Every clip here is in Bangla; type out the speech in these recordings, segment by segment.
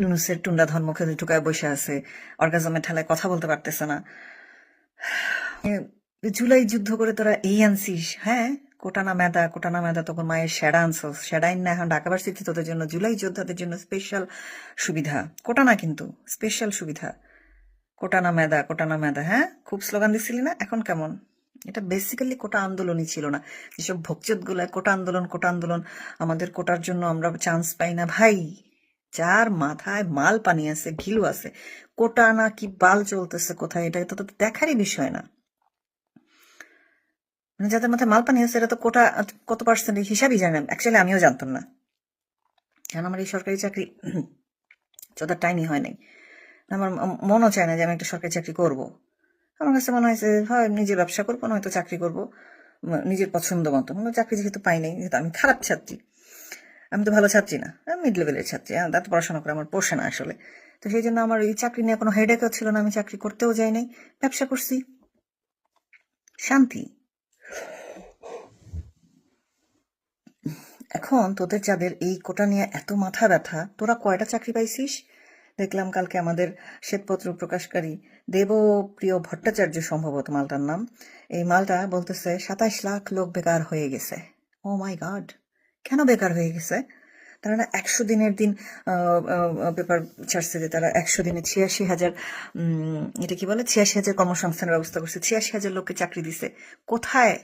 ইউনুসের টুন্ডা ধন মুখে ঢুকায় বসে আছে। অর্গাজমের ঠেলায় কথা বলতে পারতেছে না। জুলাই যুদ্ধ করে তোরা এই আনছিস হ্যাঁ? কোটানা মেদা কোটানা মেদা তখন মায়ের সেরা আনছস। সেরাইন না, এখন ঢাকা ভার্সিটি তোদের জন্য জুলাই যোদ্ধাদের জন্য স্পেশাল সুবিধা। কোটানা কিন্তু স্পেশাল সুবিধা। কোটানা মেদা কোটানা মেদা হ্যাঁ? খুব স্লোগান দিছিলি না? এখন কেমন? এটা বেসিক্যালি কোটা আন্দোলনই ছিল না। যেসব ভোগচোদগুলা কোটা আন্দোলন কোটা আন্দোলন, আমাদের কোটার জন্য আমরা চান্স পাই না, ভাই। যার মাথায় মাল পানি আছে ঘিলু আছে, কোটা না কি বাল চলতেছে কোথায়, এটা তো দেখারই বিষয় না। মানে যাদের মাথায় মাল পানি আছে এটা তো কোটা কত পার্সেন্ট হিসাবই জানে না অ্যাকচুয়ালি আমিও জানতাম না। কারণ আমার এই সরকারি চাকরি যত টাইমই হয় নাই, আমার মনও চায় না যে আমি একটা সরকারি চাকরি করব। আমার কাছে মনে হয়েছে হয় নিজে ব্যবসা করব, নয়তো চাকরি করব নিজের পছন্দ মতো। চাকরি যেহেতু পাই নাই, যেহেতু আমি খারাপ ছাত্রী আমি তো ভালো ছাত্রী না। মিড লেভেলের ছাত্রী। আর এত পড়াশোনা করে আমার পোষে না আসলে। তো সেই জন্য আমার এই চাকরি নিয়ে কোনো হেডেকও ছিল না। আমি চাকরি করতেও যাই নাই। ব্যবসা করছি। শান্তি। এখন তোদের যাদের এই কোটা নিয়ে এত মাথা ব্যথা, তোরা কয়টা চাকরি পাইছিস? দেখলাম কালকে আমাদের শ্বেতপত্র প্রকাশকারী দেবপ্রিয় ভট্টাচার্য সম্ভবত মালটার নাম। এই মালটা বলতেছে, সাতাইশ লাখ লোক বেকার হয়ে গেছে। ও মাই গড কেন বেকার হয়ে গেছে? তারা না একশো দিনের দিন পেপার ছাড়ছে যে তারা একশো দিনে ছিয়াশি হাজার এটা কি বলে? ছিয়াশি হাজার কর্মসংস্থানের ব্যবস্থা করছে। ছিয়াশি হাজার লোককে চাকরি দিছে। কোথায়?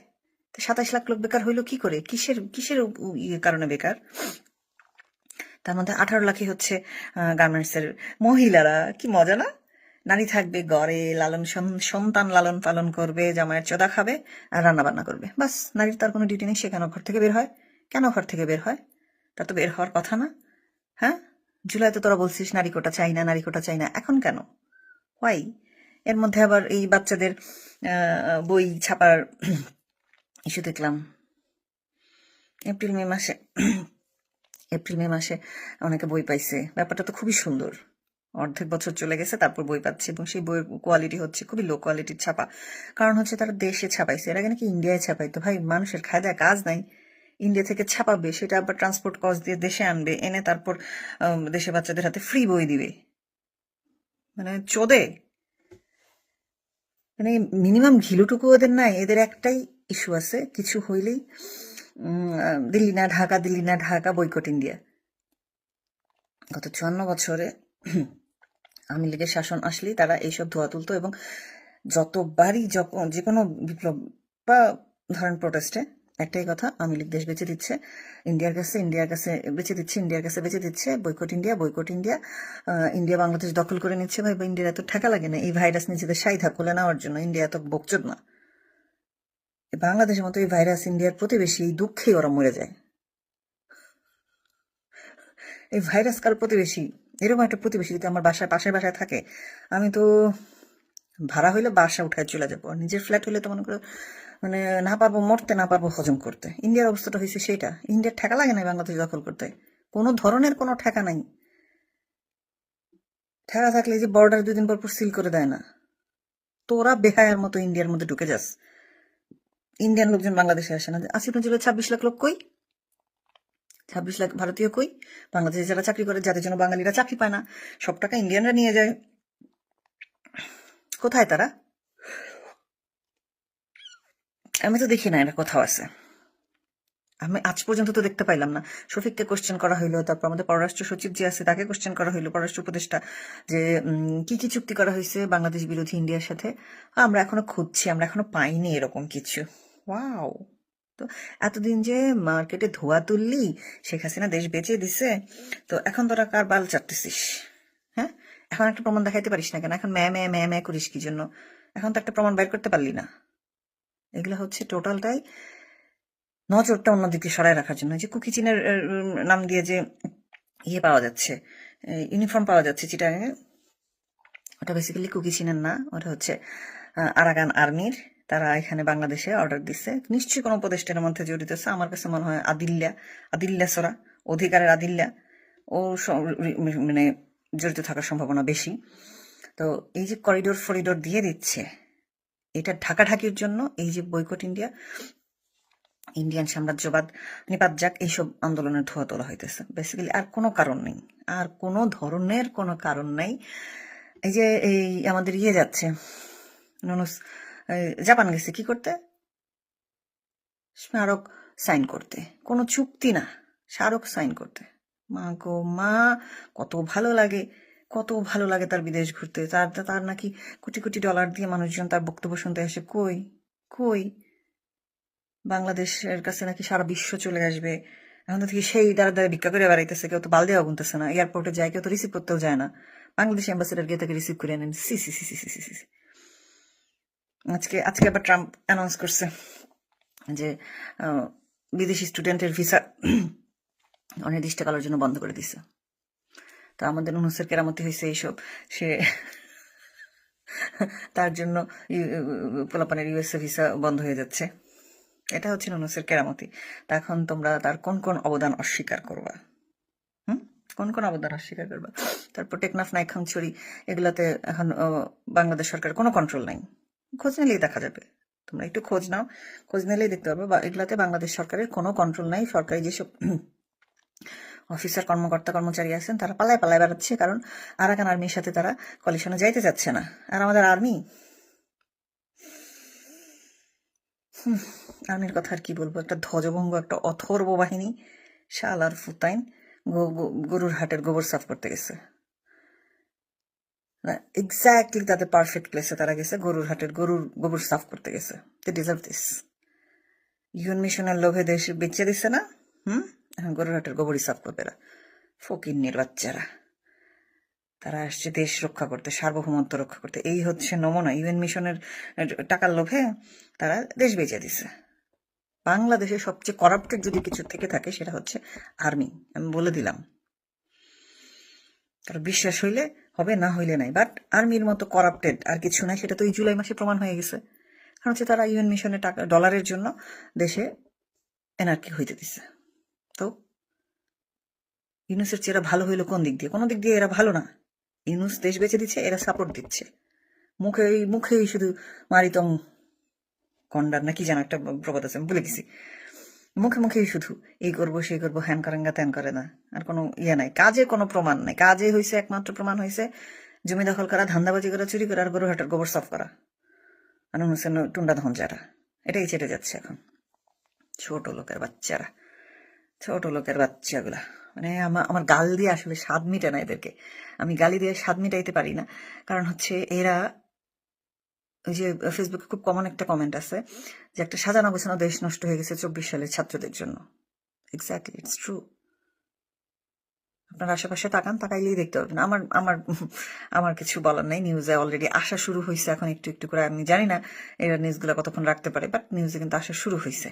সাতাশ লাখ লোক বেকার হইল কি করে? কিসের কিসের কারণে বেকার? তার মধ্যে আঠারো লাখই হচ্ছে গার্মেন্টস এর মহিলারা। কি মজা না? নারী থাকবে, গড়ে, লালন সন- সন্তান লালন পালন করবে জামায়ের চোদা খাবে আর রান্না বান্না করবে। বাস, নারীর তার কোনো ডিউটি নেই, সে কেন ঘর থেকে বের হয়? কেন ঘর থেকে বের হয়? তা তো বের হওয়ার কথা না। হ্যাঁ? জুলাইতে তোরা বলছিস নারী কোটা চাই না, নারী কোটা চাই না। এখন কেন? ওয়াই এর মধ্যে আবার এই বাচ্চাদের বই ছাপার ইস্যু দেখলাম। এপ্রিল মে মাসে এপ্রিল মে মাসে অনেকে বই পাইছে। ব্যাপারটা তো খুবই সুন্দর। অর্ধেক বছর চলে গেছে, তারপর বই পাচ্ছে এবং সেই বইয়ের কোয়ালিটি হচ্ছে খুবই লো কোয়ালিটির ছাপা। কারণ হচ্ছে তারা দেশে ছাপাইছে। এর নাকি ইন্ডিয়ায় ছাপাইতো। ভাই, মানুষের খায় দায়, কাজ নাই। ইন্ডিয়া থেকে ছাপাবে, সেটা আবার ট্রান্সপোর্ট কস্ট দিয়ে দেশে আনবে, এনে তারপর দেশে বাচ্চাদের হাতে ফ্রি বই দিবে। মানে চোদে। মানে মিনিমাম ঘিলুটুকু ওদের নাই, এদের একটাই ইস্যু আছে, কিছু হইলেই দিল্লি না ঢাকা, দিল্লি না ঢাকা বৈকট ইন্ডিয়া গত চুয়ান্ন বছরে আওয়ামী লীগের শাসন আসলেই তারা এইসব ধোয়া তুলতো এবং যতবারই যখন যে কোনো বিপ্লব বা ধরেন প্রোটেস্টে একটাই কথা, আওয়ামী লীগ দেশ বেঁচে দিচ্ছে। ইন্ডিয়ার কাছে ইন্ডিয়ার কাছে বেঁচে দিচ্ছে, ইন্ডিয়ার কাছে বেঁচে দিচ্ছে। Boycott India boycott India. India Bangladesh দখল করে নিচ্ছে। ভাই বা ইন্ডিয়ার এত ঠেকা লাগে না। এই ভাইরাস নিজেদের সাইধা খুলে নেওয়ার জন্য। ইন্ডিয়া এত বকচোদ না। বাংলাদেশের মতো এই ভাইরাস ইন্ডিয়ার প্রতিবেশী এই দুঃখেই ওরা মরে যায়। এই ভাইরাস কার প্রতিবেশী? এরকম একটা প্রতিবেশী যদি আমার বাসায় পাশের বাসায় থাকে, আমি তো ভাড়া হইলে বাসা উঠায় চলে যাব। নিজের ফ্ল্যাট হইলে তো মনে করো মানে না পারব, মরতে না পারব হজম করতে। ইন্ডিয়ার অবস্থাটা হয়েছে সেটা ইন্ডিয়ার ঠেকা লাগে না বাংলাদেশ দখল করতে। কোনো ধরনের কোনো ঠেকা নাই। ঠেকা থাকলে যে বর্ডার দুদিন পর পর সিল করে দেয় না। তোরা বেহায়ার মতো ইন্ডিয়ার মধ্যে ঢুকে যাস। ইন্ডিয়ান লোকজন বাংলাদেশে আসে না। আসিফ নজরুলের ছাব্বিশ লাখ লোক কই? ছাব্বিশ লাখ ভারতীয় কই? বাংলাদেশে যারা চাকরি করে, যাদের জন্য বাঙালিরা চাকরি পায় না, সব টাকা ইন্ডিয়ানরা নিয়ে যায়। কোথায় তারা? আমি তো দেখি না এটা কোথাও আছে। আমি আজ পর্যন্ত তো দেখতে পাইলাম না। শফিককে কোশ্চেন করা হইল, তারপর আমাদের পররাষ্ট্র সচিব যে আছে, তাকে কোশ্চেন করা হইল, পররাষ্ট্র উপদেষ্টা, যে কি কি চুক্তি করা হয়েছে বাংলাদেশ বিরোধী ইন্ডিয়ার সাথে? আমরা এখনও খুঁজছি, আমরা এখনও পাইনি এরকম কিছু। ওয়াও তো এতদিন যে মার্কেটে ধোয়া তুললি, শেখ হাসিনা দেশ বেঁচে দিছে, তো এখন তোরা কার বাল চাটতেছিস? হ্যাঁ? এখন একটা প্রমাণ দেখাইতে পারিস না কেন? এখন ম্যা ম্যা ম্যা ম্যা করিস কি জন্য? এখন তো একটা প্রমাণ বের করতে পারলি না। এগুলো হচ্ছে টোটালটাই নজরটা অন্যদিকে সরাই রাখার জন্য। যে কুকি চিনের নাম দিয়ে যে ইয়ে পাওয়া যাচ্ছে ইউনিফর্ম পাওয়া যাচ্ছে চিটাগাঙে ওটা বেসিক্যালি কুকি চিনের না ওটা হচ্ছে আহ, আরাকান আর্মির। তারা এখানে বাংলাদেশে অর্ডার দিচ্ছে নিশ্চয়ই কোনো উপদেষ্টার মধ্যে জড়িত আছে। আমার কাছে মনে হয় আদিল্লা আদিল্লা সরা অধিকারের আদিল্লা। ও মানে জড়িত থাকার সম্ভাবনা বেশি। তো এই যে করিডোর ফরিডোর দিয়ে দিচ্ছে এটা ঢাকাঢাকির জন্য, এই যে বৈকট ইন্ডিয়া, ইন্ডিয়ান সাম্রাজ্যবাদ নিপাত যাক, এইসব আন্দোলনের ধোয়া তোলা হইতেছে। বেসিক্যালি আর কোনো কারণ নেই। আর কোনো ধরনের কোনো কারণ নেই। এই যে এই আমাদের ইয়ে যাচ্ছে, নুনুস জাপান গেছে কি করতে? স্মারক সাইন করতে। কোনো চুক্তি না, স্মারক সাইন করতে। মা গো মা, কত ভালো লাগে। কত ভালো লাগে তার বিদেশ ঘুরতে। তার তার নাকি কোটি কোটি ডলার দিয়ে মানুষজন তার বক্তব্য শুনতে আসে। কই? কই? বাংলাদেশের কাছে নাকি সারা বিশ্ব চলে আসবে। এখন থেকে সেই দ্বারা দ্বারা ভিক্ষা করে বেড়াইতেছে, কেউ তো বালদেও গুনতেছে না। এয়ারপোর্টে যায়, কেউ তো রিসিভ করতেও যায় না। বাংলাদেশ অ্যাম্বাসেডার গিয়ে তাকে রিসিভ করে নেন C C C C C C আজকে আজকে আবার ট্রাম্প অ্যানাউন্স করছে যে বিদেশি স্টুডেন্টের ভিসা অনির্দিষ্টকালের জন্য বন্ধ করে দিছে। তো আমাদের অনুসের কেরামতি হয়েছে এইসব। সে তার জন্য পোলাপানের ইউএসএ ভিসা বন্ধ হয়ে যাচ্ছে। এটা হচ্ছে নুনুসের কেরামতি। তা এখন তোমরা তার কোন কোন অবদান অস্বীকার করবা? হুম? কোন কোন অবদান অস্বীকার করবা? তারপর টেকনাফ নাইখাংছড়ি এগুলাতে এখন বাংলাদেশ সরকার কোনো কন্ট্রোল নাই। খোঁজ নিলেই দেখা যাবে। তোমরা একটু খোঁজ নাও। খোঁজ নিলেই দেখতে পাবে বা এগুলাতে বাংলাদেশ সরকারের কোনো কন্ট্রোল নাই। সরকারি যেসব অফিসার কর্মকর্তা কর্মচারী আছেন, তারা পালায় পালায় বেড়াচ্ছে, কারণ আরাকান আর্মির সাথে তারা কলিশনে যাইতে চাচ্ছে না। আর আমাদের আর্মি? আর্মির কথা আর কি বলব? একটা ধ্বজভঙ্গ, একটা অথর্ব বাহিনী শাল আর ফুতাইন গরুর হাটের গোবর সাফ করতে গেছে। এক্স্যাক্টলি তাদের পারফেক্ট প্লেসে তারা গেছে, গরুর হাটের গরুর গোবর সাফ করতে গেছে। দে ডিজার্ভ দিস ইউএন মিশনের লোভে দেশ বেঁচে দিছে না? হুম? এখন গরুর হাটের গোবরই সাফ করবে এরা। ফকিন্নির বাচ্চারা। তারা আসছে দেশ রক্ষা করতে, সার্বভৌমত্ব রক্ষা করতে। এই হচ্ছে নমুনা। ইউএন মিশনের টাকার লোভে তারা দেশ বেঁচে দিছে। বাংলাদেশে সবচেয়ে করাপ্টেড যদি কিছু থেকে থাকে, সেটা হচ্ছে আর্মি আমি বলে দিলাম। কারণ বিশ্বাস হইলে হবে, না হইলে নাই। বাট আর্মির মতো করাপ্টেড আর কিছু নাই, সেটা তো এই জুলাই মাসে প্রমাণ হয়ে গেছে। কারণ হচ্ছে তারা ইউএন মিশনের টাকা ডলারের জন্য দেশে এনার্কি হইতে দিছে। তো? ইউনুসের চেয়ে এরা ভালো হইল কোন দিক দিয়ে? কোনো দিক দিয়ে এরা ভালো না। ইউনুস দেশ বেঁচে দিচ্ছে, এরা সাপোর্ট দিচ্ছে। মুখে মুখেই শুধু মারিতম কন্ডার না কি যেন একটা প্রবাদ আছে, ভুলে গেছি। মুখে মুখেই শুধু, এই করব, সেই করব, হ্যান করেন গা ত্যান করে না। আর কোনো ইয়ে নাই, কাজে কোনো প্রমাণ নাই। কাজে হয়েছে একমাত্র প্রমাণ হয়েছে জমি দখল করা, ধান্দাবাজি করা, চুরি করা, আর গরু হাটের গোবর সাফ করা। আর হোসেন টুন্ডা ধন যারা। এটাই চেটে যাচ্ছে এখন। ছোট লোকের বাচ্চারা। ছোট লোকের বাচ্চাগুলা। মানে আমার আমার গাল দিয়ে আসলে স্বাদ মিটে না এদেরকে। আমি গালি দিয়ে স্বাদ মিটাইতে পারি না। কারণ হচ্ছে এরা, ওই যে ফেসবুকে খুব কমন একটা কমেন্ট আছে যে একটা সাজানো গোছানো দেশ নষ্ট হয়ে গেছে চব্বিশ সালের ছাত্রদের জন্য। এক্স্যাক্টলি ইটস ট্রু আপনার আশেপাশে তাকান, তাকাইলেই দেখতে পাবেন আমার আমার আমার কিছু বলার নাই। নিউজে অলরেডি আসা শুরু হয়েছে এখন একটু একটু করে। আমি জানি না এরা নিউজগুলো কতক্ষণ রাখতে পারে বাট নিউজে কিন্তু আসা শুরু হয়েছে